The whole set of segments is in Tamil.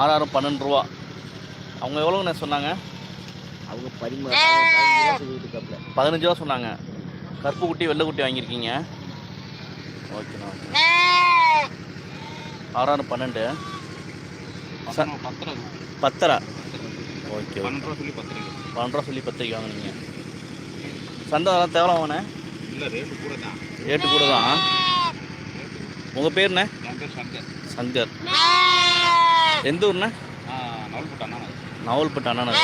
ஆறாயிரம் பன்னெண்டு ரூபா. அவங்க எவ்வளோங்கண்ணே சொன்னாங்க? அவங்க பதிமூணு பதினஞ்சு ரூபா சொன்னாங்க. கருப்பு குட்டி வெள்ளை குட்டி வாங்கியிருக்கீங்க. ஓகேண்ணா ஓகே ஆறாயிரம் பன்னெண்டு. பத்தரை. ஓகே பன்னெண்டு ரூபா சொல்லி பத்து ரூபா பன்னெண்டு ரூபா சொல்லி பத்துக்கு வாங்கினீங்க. சந்தை அதெல்லாம் தேவலாமாண்ணே இல்லை ரேட்டு கூட தான். ரேட்டு கூட தான். உங்கள் பேருண்ணே சங்கர். எந்த ஊர்ண்ணே? நவல்பட்டு அண்ணா நவல்பட்டு அண்ணா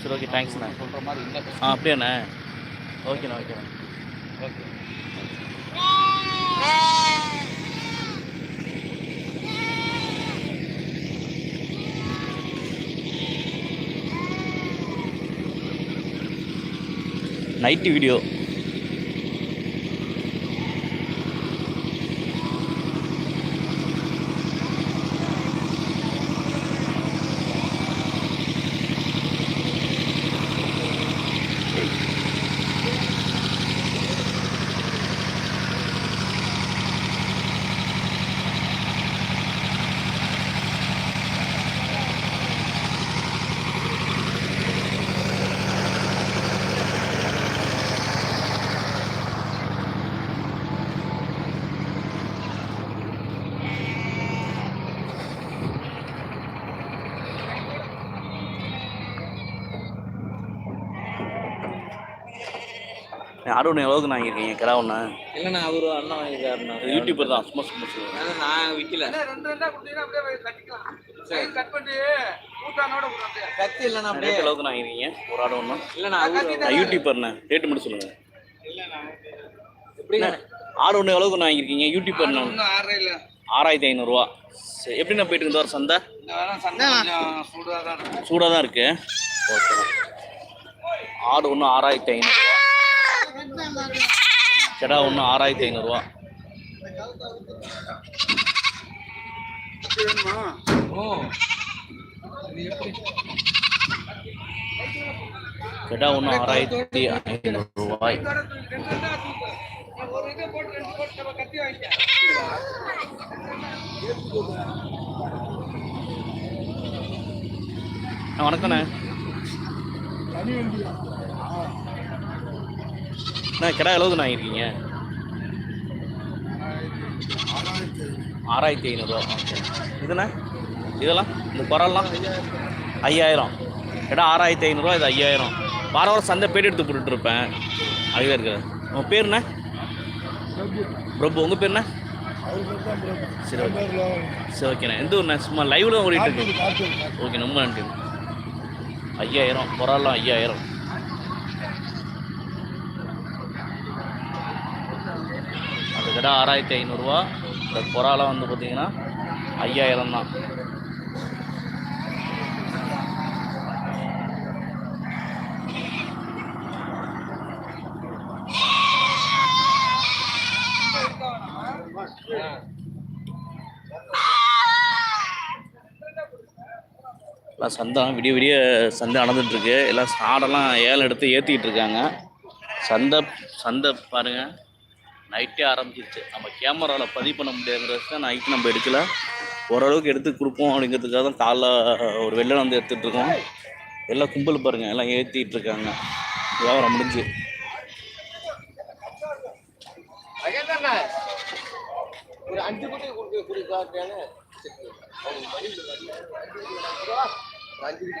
சரி ஓகே தேங்க்ஸ்ண்ணா சொல்கிற மாதிரி இல்லை ஆ அப்படியாண்ணே? ஓகேண்ணா ஓகேண்ணா. Okay night video. ஆடு ஒன்று எவ்வளோக்கு நான் இருக்கீங்க கிடா ஒன்று இல்லைண்ணா அவரு அண்ணா வாங்கிருக்காருண்ணா யூடியூபர் தான் சும்மா சும்மா சொல்லுவேன் நான் விற்கல கத்தி இல்லைண்ணா அப்படியே. ரேட் எவ்வளோக்கு நான் இருக்கீங்க ஒரு ஆடு ஒன்று இல்லைண்ணா அவரு நான் யூடியூபர்ண்ணே ரேட்டு மட்டும் சொல்லுங்கள் எப்படிண்ணா? ஆடு ஒன்று எவ்வளோக்கு நான் இருக்கீங்க யூடியூபர்ண்ணே ஆறாயிரத்தி ஐநூறுரூவா சரி எப்படிண்ணா போயிட்டு இருந்து வர சந்தை? சூடாக தான் இருக்கு. ஓகே. ஆடு ஒன்று ஆறாயிரத்தி ஐநூறுரூவா கிடா ஒன்று ஆறாயிரத்தி ஐநூறுரூவா கிடா ஒன்று ஆறாயிரத்தி ஐநூறுரூவாய் வணக்கண்ணே. அண்ணா கிடா எவ்வளோக்கு நான் இருக்கீங்க ஆறாயிரத்தி ஐநூறுரூவா ஓகே. இதுண்ணா? இதெல்லாம் இந்த குரல்லாம்? ஐயாயிரம். கிடா ஆறாயிரத்தி ஐநூறுரூவா இது ஐயாயிரம். வார வாரம் சந்தை பேட்டி எடுத்து போட்டுட்டு இருப்பேன். அதுவே இருக்குது உங்கள் பேர் என்ன பிரபு. உங்கள் பேர் என்ன சரி ஓகே. சரி ஓகேண்ணே எந்த ஊர்ண்ணே? சும்மா லைவ்ல ஓடிட்டு இருக்கு. ஓகே ரொம்ப நன்றி. ஐயாயிரம் குரல்லாம் ஐயாயிரம் அந்த கிடா ஆறாயிரத்தி ஐநூறுரூவா இந்த குறாலாம் வந்து பார்த்தீங்கன்னா ஐயாயிரம் தான். எல்லாம் சந்தை விடிய விடிய சந்தை நடந்துட்டுருக்கு எல்லாம் ஆடெல்லாம் ஏழை எடுத்து ஏற்றிக்கிட்டு இருக்காங்க. சந்தை சந்தை பாருங்கள் நைட்டே ஆரம்பிச்சிருச்சு. நம்ம கேமராவில் பதிவு பண்ண முடியாதுங்கிறது தான் நைட்டு நம்ம எடுக்கல. ஓரளவுக்கு எடுத்து கொடுப்போம் அப்படிங்கிறதுக்காக தான் காலைல ஒரு வெள்ளம் வந்து எடுத்துகிட்டு இருக்கோம். எல்லாம் கும்பல் பாருங்கள் எல்லாம் ஏற்றிட்டு இருக்காங்க. வியாபாரம் முடிஞ்சு. ஒரு அஞ்சு குட்டி கொடுக்க கொடுக்காட்டானு அஞ்சு குட்டி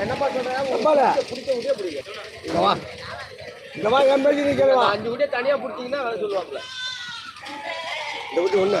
என்னப்பா சொல்றேன் பிடிக்க முடிய பிடிக்கும் இங்க வா இங்க வா. என் அஞ்சு விட்டே தனியாக பிடிச்சிங்கன்னா வேலை சொல்லுவாங்கல்ல இந்த விட்டு ஒண்ணு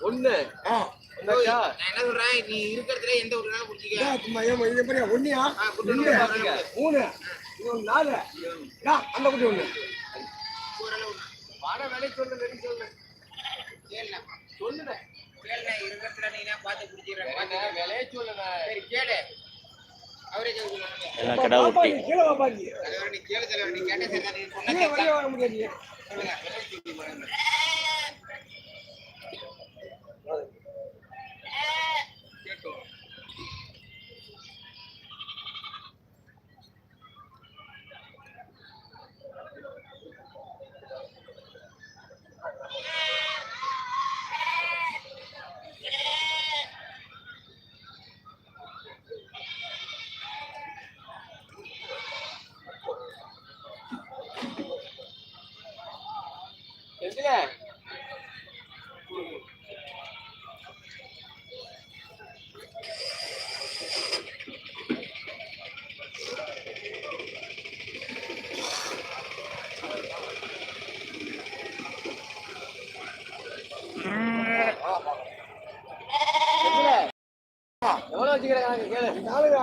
ஒண்ணு? நான் என்ன சொல்றேன்? நீ இருக்கிறதுல எந்த குட்டி ரெண்டு, ஒண்ணு பாருங்க. மூணு. நாலு. அந்த குட்டி ஒண்ணு. வாட வேலை சொல்லு சொல்லு. கேளுண்ணா. சொல்லுண்ணே. கேளுண்ணா இருக்கிறதுல நீ என்ன பார்த்து பிடிச்சிடுறேன் விலையே சொல்லுண்ணே. சரி கேளு. கிடா நீ கேட்ட சரி தான் நீ சொன்ன கீழே வெளியே வர முடியாது சொல்லுங்க விலை தூக்கி பாருங்க. எதுல எவ்வளவு வச்சுக்கிறாங்க கேளு நாளுங்க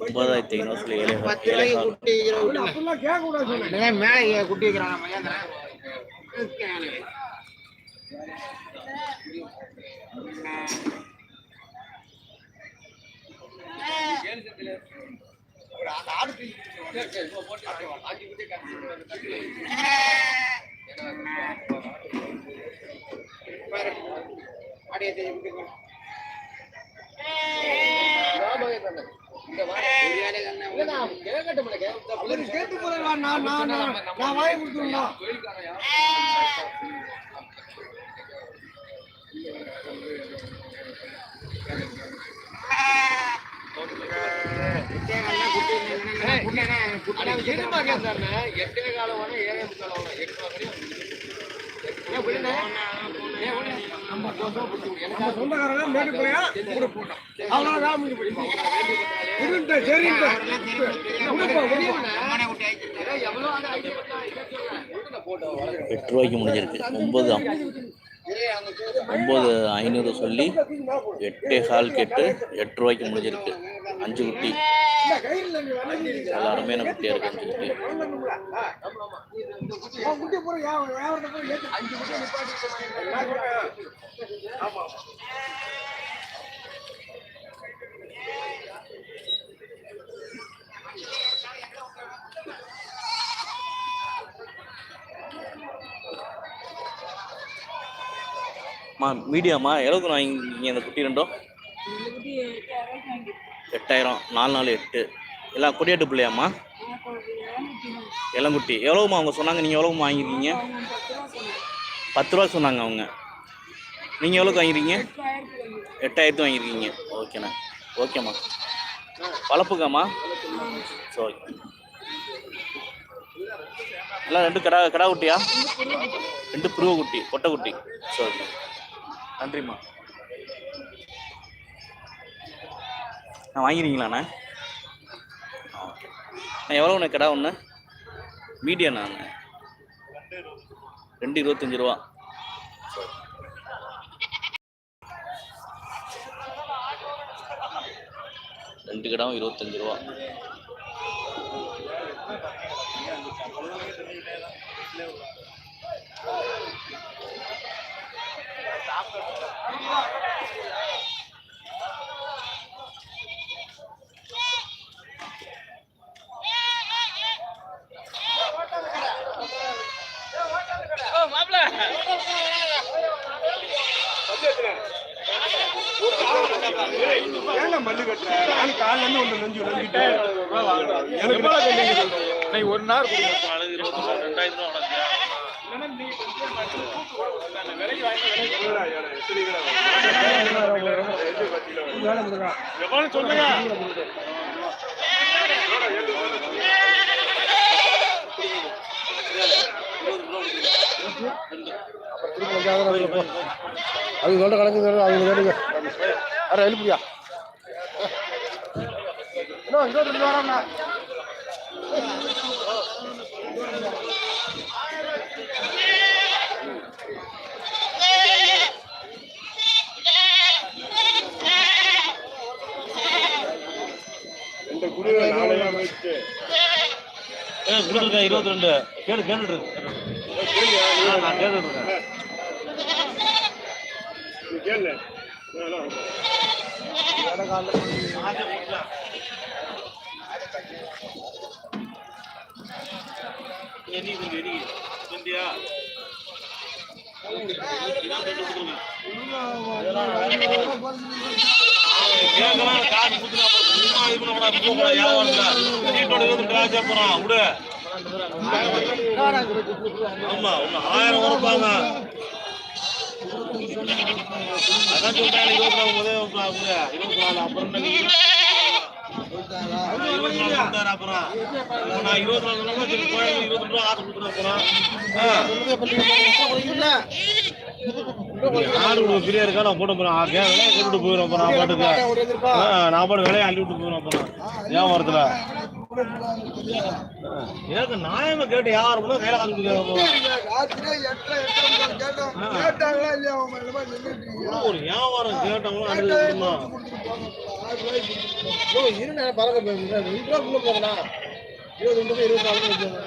ஒன்பதாயிரத்தி ஏழை. அப்படிலாம் சொன்னேன். மேலே குட்டி மகேந்திரன் பாரு கேட்டு போறேன் நான் நான். எட்டே காலம் ஏழே முக்கால் வரை எட்டு வரையும் ஏன் புரியல? ஏன் புரியல? நம்ம சொந்தக்காரங்க கூட போட்டோம் அவ்வளோ தான் முடிஞ்சு இருந்துட்டு சரின்ட்டு ஐடியா போட்டோம் எட்டு ரூபாய்க்கு முடிஞ்சிருக்கு. ஒம்பது ஒம்பது ஐநூறு சொல்லி எட்டே கால் கேட்டு எட்டு ரூபாய்க்கு முடிஞ்சிருக்கு. அஞ்சு குட்டி. கையில் நீ எல்லாருமே எனக்கு இருக்கு அஞ்சு குட்டி உன் குட்டி பூரா வியா- வியாபாரத்தை பூரா ஏத்து. அஞ்சு குட்டி நிப்பாட்டிட்டு நான் சொல்றேன். ஆமா, ஆமா. மா மீடியாம்மா எவ்வளோக்கு வாங்கிங்க இந்த குட்டி ரெண்டும். எட்டாயிரம் நாலு நாலு எட்டு. எல்லாம் கொடியாட்டு பிள்ளையாம்மா? இளங்குட்டி. எவ்வளோமா அவங்க சொன்னாங்க? நீங்கள் எவ்வளோமா வாங்கிருக்கீங்க பத்து ரூபா சொன்னாங்க அவங்க. நீங்கள் எவ்வளோக்கு வாங்கிருக்கீங்க எட்டாயிரத்து வாங்கியிருக்கீங்க. ஓகேண்ணா. ஓகேம்மா. வளர்ப்புக்காம்மா? சரி ஓகே. எல்லாம் ரெண்டு கடா கடா குட்டியா? ரெண்டு புருவ குட்டி பொட்டை குட்டி. சரி. ஓகே நன்றிம்மா. நான் வாங்கிறீங்களாண்ணே ஆ ஓகே. நான் ஒன்று கடா ஒன்று மீடியாண்ணா ரெண்டு இருபத்தஞ்சி ரூபா. ரெண்டு கடாவும் இருபத்தஞ்சி ரூபா. ஏங்க மல்லு கட்டுற நான் காலைல இருந்து ஒன்று நெஞ்சு நெஞ்சிட்டு எனக்கு ஒரு நாள் ரெண்டாயிரம் ரூபா சொல்லுங்க அவங்க சொல்ற கணக்கு சொல்ற அவங்க கேட்டுங்க அரை எழுப்பியா இன்னும் ரெண்டு வாரம்ண்ணா இந்த குருவை கொடுத்துருக்கேன் இருபத்தி ரெண்டு கேளு கேட்டுட்டு இருக்கு. நான் கேட்டுட்டு இருக்கேன் எரி எரி வந்துயா ஆமா ஒன்று ஆயிரம் கொடுப்பாங்க அதான் சொல்றேன் இருபத்தி நாலு முதல் இருபத்தி நாலு அப்புறம் என்ன நான் இருபத்தி நாலு ரூபா ஆசை கொடுத்துறேன் அப்புறம் ஆடு கொடுக்க ஃப்ரீயா இருக்கா? நான் போட்டு போறேன். கேட்கல கொண்டுட்டு போயிடும் அப்புறம் நான் பாட்டுக்கு. நான் பாட்டு வேலையை அள்ளி விட்டு போயிடும் அப்புறம் வியாபாரத்துல எனக்கு நியாயமா கேட்டு வியாபாரம் பண்ண கையில காசு ஒரு வியாபாரம் கேட்டவங்களும் கொடுக்கணும் இருங்க பறக்க போயிருந்தா ரெண்டு ரூபா உள்ள போகணா இருபது ரெண்டு ரூபா இருபத்தி நாலு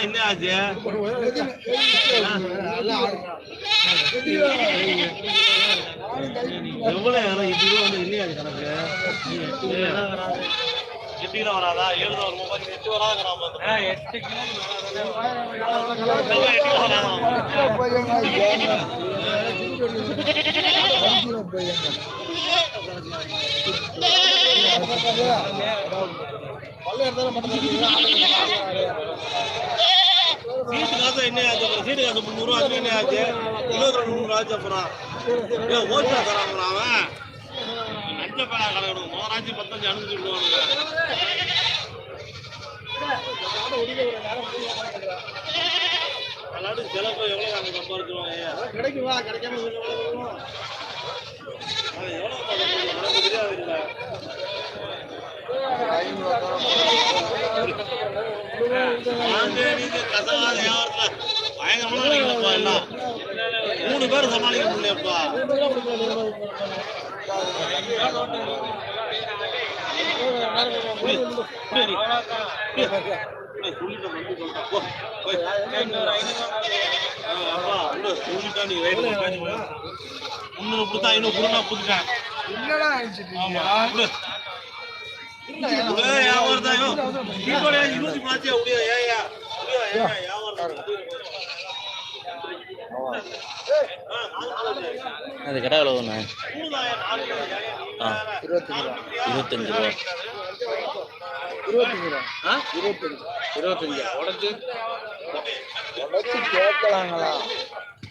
என்ன ஆச்சு எவ்வளவு வேணும் கிலோ வந்து இல்லையா கணக்கு எட்டு கிலோ வராதா ஏழு தான் வருமா எட்டு வராத கிராமம் எட்டு கிலோ வராதா சீட்டு காசு என்ன ஆச்சு அப்புறம் சீட்டு காசு முந்நூறுவா ஆச்சு என்ன ஆச்சு இருபத்தி ரெண்டு முந்நூறு ஆச்சு அப்புறம் ஏன் ஓட்டா தராங்களா அவன் லஞ்ச பேனா கணக்கணும் மோராச்சு பத்தஞ்சு அனுப்பிச்சு விடுவானுங்க அல்லாட்டி செலவு எவ்வளோ நாங்கள் சம்பாதிச்சிருவோம் கிடைக்குமா கிடைக்காம மூணு பேர் சமாளிக்க முடியலப்பா முன்னூறு கொடுத்தா ஐநூறு கொடுத்தா புதுட்டேன் என்னடா நினைச்சிட்டு ஆமா வியாபாரம் தான் இருபத்தி மாத்தியா முடியாது ஏயா வியாபாரம் அது கடை எவ்வளோண்ணே ஆ? இருபத்தஞ்சு ரூபா. இருபத்தஞ்சு. ரூபா ஆ இருபத்தஞ்சு இருபத்தஞ்சு உடச்சு உடச்சு கேட்கலாங்களா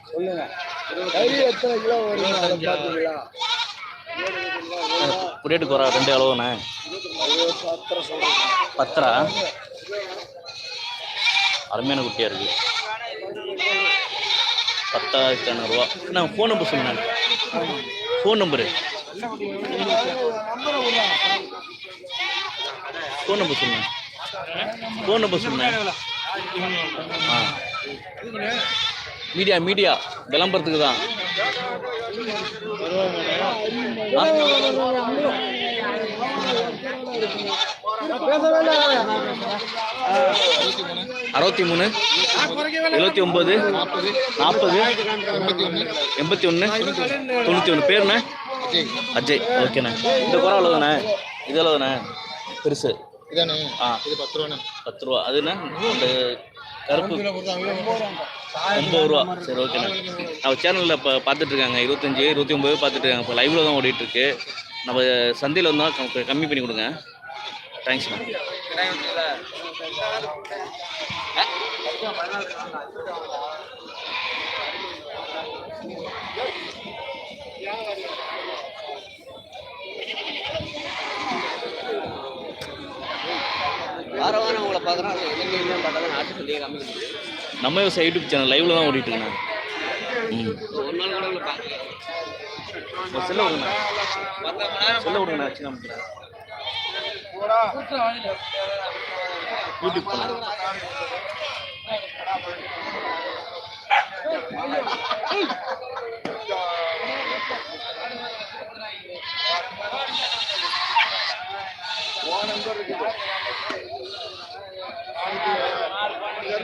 சொல்லுங்க. கை எத்தனை கிலோ வரும் பார்த்தீங்களா ரேட்டுக்கு வர ரெண்டு அளவுண்ணே பத்தரா? அருமையான குட்டியாக இருக்கு. பத்தாயிரத்தி ஐநூறுரூவா நான் ஃபோன் நம்பர் சொல்லுங்க ஃபோன் நம்பரு ஃபோன் நம்பர் சொல்லுங்க ஃபோன் நம்பர் சொல்லுங்க ஆ. Media media. விளம்பரத்துக்கு தான். அறுபத்தி மூணு. எழுபத்தி ஒம்பது நாற்பது. எண்பத்தி ஒன்று. தொண்ணூற்றி ஒன்று. பேருண்ணே அஜய். ஓகேண்ணே இந்த குறை எவ்வளோதாண்ணே இது எவ்வளோதாண்ணே பெருசு. இதானே? ஆ. இது பத்து ரூபாண்ணே. பத்து ரூபா. அதுண்ணே கருப்பு. ஒம்பது ரூபா. சரி ஓகேண்ணா நம்ம சேனலில் இப்போ பார்த்துட்டு இருக்காங்க இருபத்தஞ்சி இருபத்தி ஒம்பது பார்த்துட்டு இருக்காங்க. இப்போ லைவில் தான் ஓடிட்டு இருக்கு நம்ம சந்தையில் வந்தால் கம்- கம்மி பண்ணி கொடுங்க. தேங்க்ஸ்ண்ணா வார வாரம் உங்களை பார்க்குறோம் நாட்டு சொல்லியே காமிக்க முடியும் நம்ம விவசாய யூடியூப் சேனல் லைவில் தான் ஓடிட்டு இருக்குண்ணா ம். ஒரு நாள் கூட உங்களை பார்க்கல. ஒரு செல்ல விடுங்கண்ணா செல்ல காமிக்கிறேன் யூடியூப் சேனல்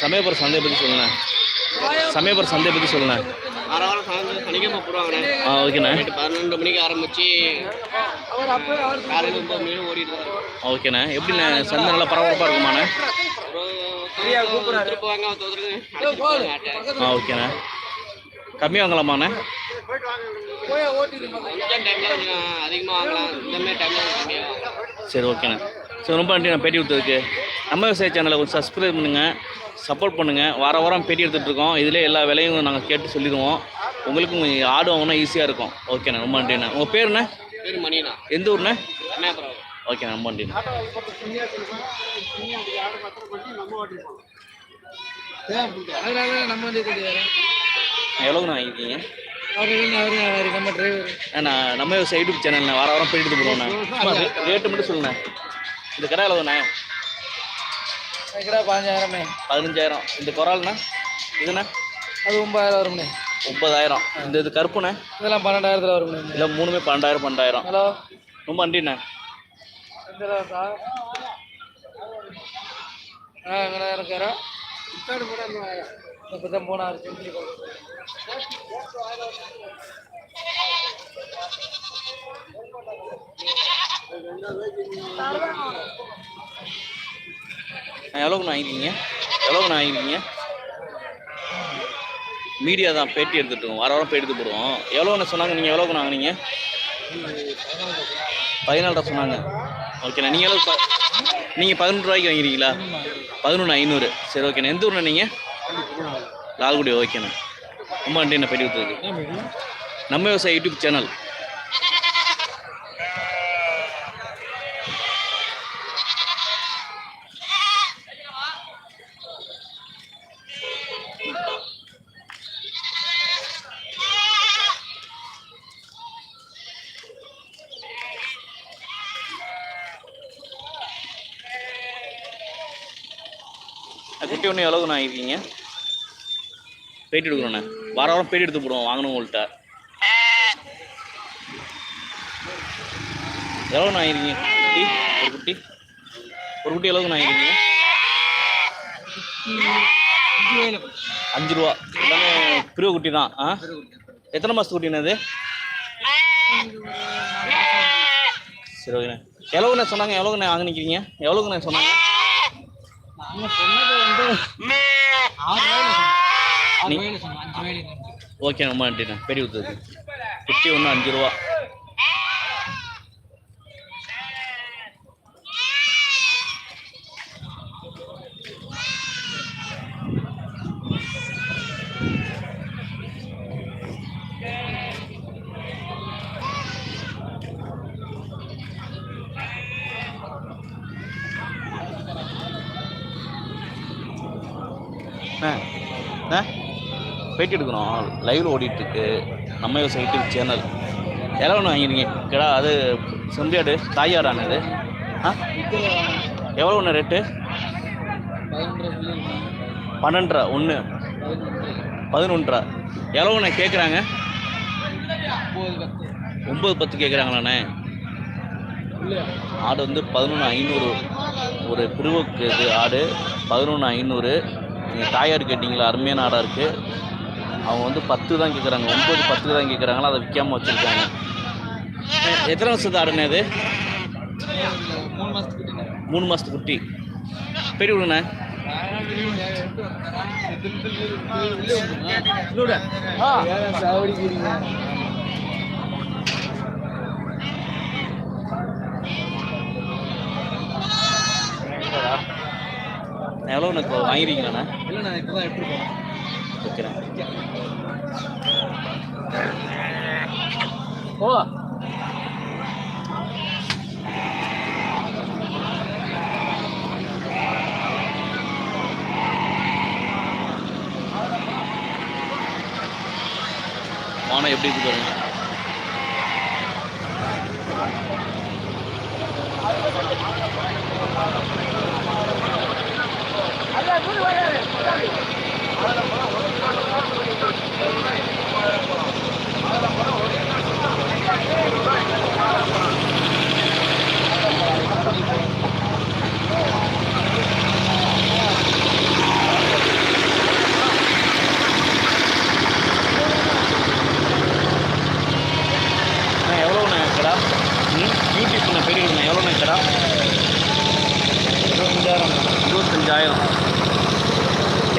சமயபுர சந்தையை பற்றி சொல்லுண்ணே. சமயபுர சந்தையை பற்றி சொல்லுண்ணே. சாயந்தரம் சனிக்கிழமை போடுவாங்கண்ணே. ஆ ஓகேண்ணே. நைட்டு பன்னெண்டு மணிக்கு ஆரம்பிச்சு காலையில் ஒன்பது மணி ஓடிட்டு. ஓகேண்ணே. எப்படிண்ணே சந்தை நல்லா பரபரப்பாக இருக்குமாண்ணே? ஒரு திருப்புவாங்க தோத்துருங்க. ஆ ஓகேண்ணே. கம்மியாக வாங்கலாமாண்ணே? அதிகமாக வாங்கலாம். டைமில் சரி ஓகேண்ணே. சரி ரொம்ப நன்றி நான் பேட்டி கொடுத்ததுக்கு. நம்ம விவசாய சேனலை கொஞ்சம் சப்ஸ்கிரைப் பண்ணுங்கள் சப்போர்ட் பண்ணுங்கள் வார வாரம் பேட்டி எடுத்துகிட்டு இருக்கோம். இதிலே எல்லா விலையும் நாங்கள் கேட்டு சொல்லிடுவோம். உங்களுக்கும் ஆடு வாங்கினா ஈஸியாக இருக்கும். ஓகேண்ணே ரொம்ப நன்றிண்ணே. உங்கள் பேருண்ணே பேர் மணிண்ணா. எந்த ஊர்ண்ணே? ஓகேண்ணே ரொம்ப நன்றிண்ணே. நம்ம டிரைவர் நான் நம்ம விவசாய யூடியூப் சேனல்ண்ணே வார வாரம் எடுத்து போடுவோண்ணே ரேட்டு மட்டும் சொல்லுண்ணே. இந்த கடை எவ்வளோண்ணே கிடா பாஞ்சாயிரமே பதினஞ்சாயிரம். இந்த குறால்ண்ணா இதுண்ணே? அது ஒன்பதாயிரம் வரும்ண்ணே. ஒன்பதாயிரம். இந்த இது கருப்புண்ணே? இதெல்லாம் பன்னெண்டாயிரத்தில் வரும்ண்ணே. இல்லை மூணுமே பன்னெண்டாயிரம் பன்னெண்டாயிரம். ஹலோ? ரொம்ப நன்றிண்ணே சார் ஆ எங்கண்ணா இருக்காரா? இப்போ தான் போனார் எவ்வளோக்குண்ணா வாங்கிருக்கீங்க? எவ்வளோக்குண்ணா வாங்கிருக்கீங்க? மீடியா தான் பேட்டி எடுத்துகிட்டு இருக்கோம். வார வாரம் பேட்டி எடுத்து போடுவோம். எவ்வளோன்னு சொன்னாங்க. நீங்கள் எவ்வளோக்குண்ணா வாங்குனீங்க? பதினாலு சொன்னாங்க. ஓகேண்ணா. நீங்கள் எவ்வளோ நீங்கள் பதினெட்டு ரூபாய்க்கு வாங்கிருக்கீங்களா? பதினொன்று ஐநூறு. சரி ஓகேண்ணா. எந்த ஊர்ண்ணா நீங்கள் லால்குடி. ஓகேண்ணா. ரொம்ப நன்றிண்ணா பேட்டி கொடுத்துருக்கு நம்ம விவசாய யூடியூப் சேனல். குட்டி ஒன்று எவ்வளோக்குண்ணா ஆகிருக்கீங்க பேட்டி எடுக்கணுண்ணே வார வாரம் பேட்டி எடுத்து போடுவோம் வாங்கணுங்கள்ட்ட எவ்வளோண்ணா ஆகிருக்கீங்க குட்டி? ஒரு குட்டி? ஒரு குட்டி எவ்வளோக்குண்ணா ஆகிருக்கீங்க அஞ்சு ரூபா. எல்லாமே பிரிவு குட்டி தான். ஆ? எத்தனை மாதத்து குட்டிண்ணே அது சரி ஓகேண்ணே. எவ்வளோண்ணே சொன்னாங்க? எவ்வளோண்ணே வாங்க நிற்கிறீங்க எவ்வளோக்குண்ணே சொன்னாங்க? ஓகே ரொம்ப நன்றிண்ணே பெரிய ஊற்றுது குட்டி ஒன்று அஞ்சு ரூபா. பேட்டி எடுக்கணும். லைவில் ஓடிட்டுருக்கு. நம்ம விவசாய யூடியூப் சேனல் எவ்வளோ ஒன்று வாங்கிருக்கீங்க கிடா அது செம்பியாடு தாயாடானது ஆ? எவ்வளோண்ணே ரேட்டு பன்னெண்டரா ஒன்று பதினொன்றா பன்னெண்டரை ஒன்று பதினொன்றரை. எவ்வளோண்ணே கேட்குறாங்க ஒம்பது பத்து கேட்குறாங்களாண்ணே ஆடு வந்து பதினொன்று ஐநூறு. ஒரு பிரிவுக்கு இது ஆடு பதினொன்று ஐநூறு. நீங்கள் தாயார் கேட்டிங்களா? அருமையான ஆடாக இருக்குது அவங்க வந்து பத்து தான் கேட்குறாங்க ஒம்பது பத்து தான் கேட்குறாங்களா அதை விற்காம வச்சுருக்காங்க. எத்தனை வருஷத்து ஆடுண்ணே இது மூணு மாதத்துக்கு குட்டி. பெரிய விடுண்ணே எவ்வளோ இப்போ வாங்கிருக்கீங்களாண்ணே? இல்லை நான் இப்போ தான் எடுத்துருக்கோம். வைக்கிறேன். ஓ வானம் எப்படி இருக்கு பாருங்க அண்ணா எவ்வளோண்ணே கடா ம் யூடியூப்ண்ணே பெரிய விடுண்ணே எவ்வளோண்ணே கடா இருபத்தஞ்சாயிரம் இருபத்தஞ்சாயிரம்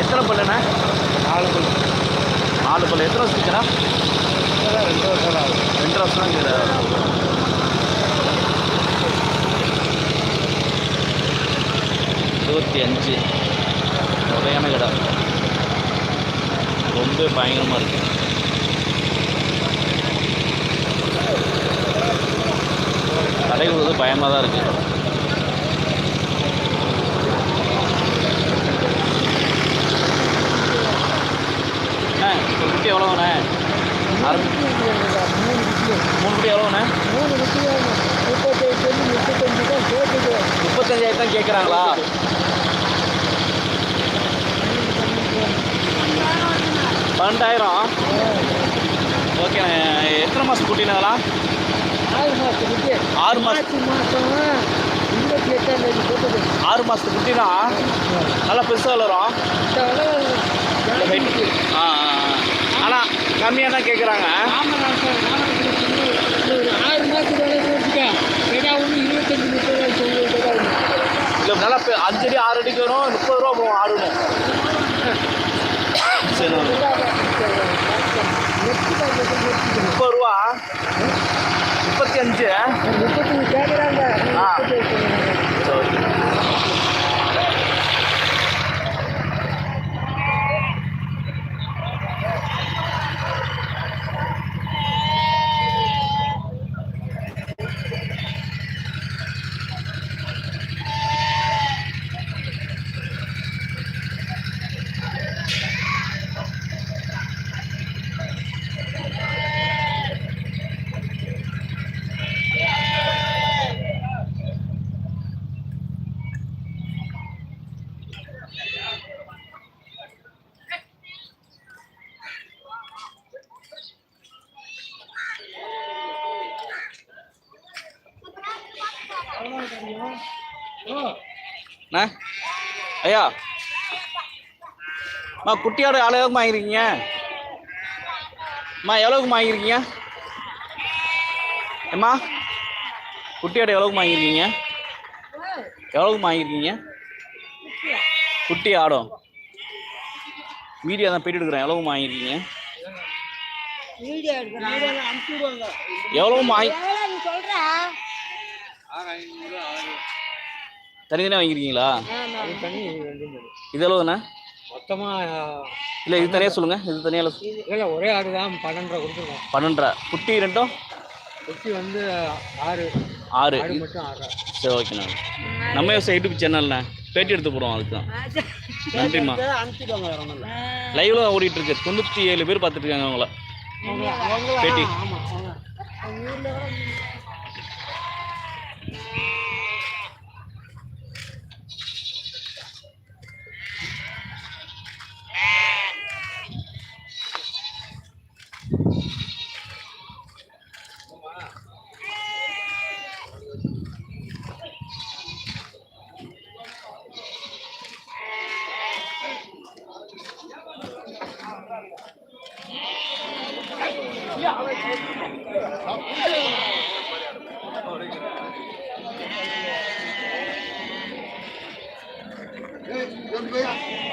எத்தனை பல்லுண்ணே நாலு பல் நாலு பல்லு எத்தனை வருஷம் கடா ரெண்டு வருஷம் ஆகும் ரெண்டு வருஷம் தான் கடா இருபத்தி அஞ்சு நிறையான இடம். ரொம்ப பயங்கரமாக இருக்குது கடை விடுறது பயமாக தான் இருக்குது அண்ணே ஒரு குட்டி எவ்வளோண்ணே அரை மூணு குட்டி எவ்வளோண்ணே மூணு முப்பத்தஞ்சு முப்பத்தஞ்சு தான் கேட்குது முப்பத்தஞ்சாயிரம் கேட்குறாங்களா பன்னெண்டாயிரம். ஓகேண்ணே எத்தனை மாதம் குட்டினதெல்லாம்? ஆறு மாதம் குட்டி ஆறு மாதம் ஆறு மாதத்து குட்டி தான் நல்லா பெருசாக வளரும். ஆ ஆனால் கம்மியாக தான் கேட்குறாங்க ஆறு மாதத்துக்கு நல்லா பெ அஞ்சு அடி ஆறு அடிக்கு வரும் முப்பது ரூபா போகும் ஆடணும் செய்யணும் முப்பது ரூபா. முப்பத்தி அஞ்சு. முப்பத்தி கேட்குறாங்க ஆ. முப்பத்தஞ்சு சரி அண்ணா ஐயா. அம்மா குட்டியோட எவ்வளோக்கு வாங்கிருக்கீங்க அம்மா எவ்வளோக்கு வாங்கிருக்கீங்க அம்மா குட்டியோட எவ்வளோக்கு வாங்கிருக்கீங்க எவ்வளோக்கு வாங்கிருக்கீங்க குட்டி ஆடும் வீடியோ தான் போயிட்டு எடுக்கிறேன். எவ்வளவு வாங்கிருக்கீங்க வீடியோ வாங்கி தனித்தனியாக வாங்கிருக்கீங்களா இது எவ்வளோண்ணே மொத்தமாக இல்லை இது தனியாக சொல்லுங்கள் இது தனியாக இல்லை ஒரே ஆடு தான் பன்னெண்டரை கொடுத்துருக்கோம். பன்னெண்டரை. குட்டி ரெண்டும்? குட்டி வந்து ஆறு. ஆறு. ஆடு மட்டும் ஆறு சரி ஓகேண்ணா நம்ம யூடியூப் சேனல்ண்ணே. பேட்டி எடுத்து போடுவோம் அதுக்கு தான். நன்றிம்மா. லைவ்ல ஓடிட்டு இருக்கு தொண்ணூற்றி ஏழு பேர் பார்த்துட்டு இருக்காங்க அவங்கள பேட்டி. 네, 감사합니다.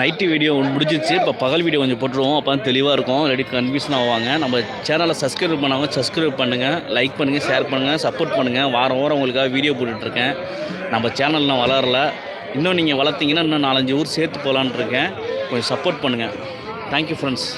நைட்டு வீடியோ ஒன்று முடிஞ்சிச்சு இப்போ பகல் வீடியோ கொஞ்சம் போட்டுருவோம். அப்போ தான் தெளிவாக இருக்கும். இல்லாட்டி கன்ஃபியூஷன் ஆவாங்க. நம்ம சேனலை சப்ஸ்கிரைப் பண்ணாமல் சப்ஸ்கிரைப் பண்ணுங்கள் லைக் பண்ணுங்கள் ஷேர் பண்ணுங்கள் சப்போர்ட் பண்ணுங்கள் வாரம் வாரம் உங்களுக்காக வீடியோ போட்டுட்ருக்கேன் நம்ம சேனல் நான் வளரல. இன்னும் நீங்கள் வளர்த்திங்கன்னா இன்னும் நாலஞ்சு ஊர் சேர்த்து போகலான்ருக்கேன் கொஞ்சம் சப்போர்ட் பண்ணுங்கள் தேங்க்யூ ஃப்ரெண்ட்ஸ்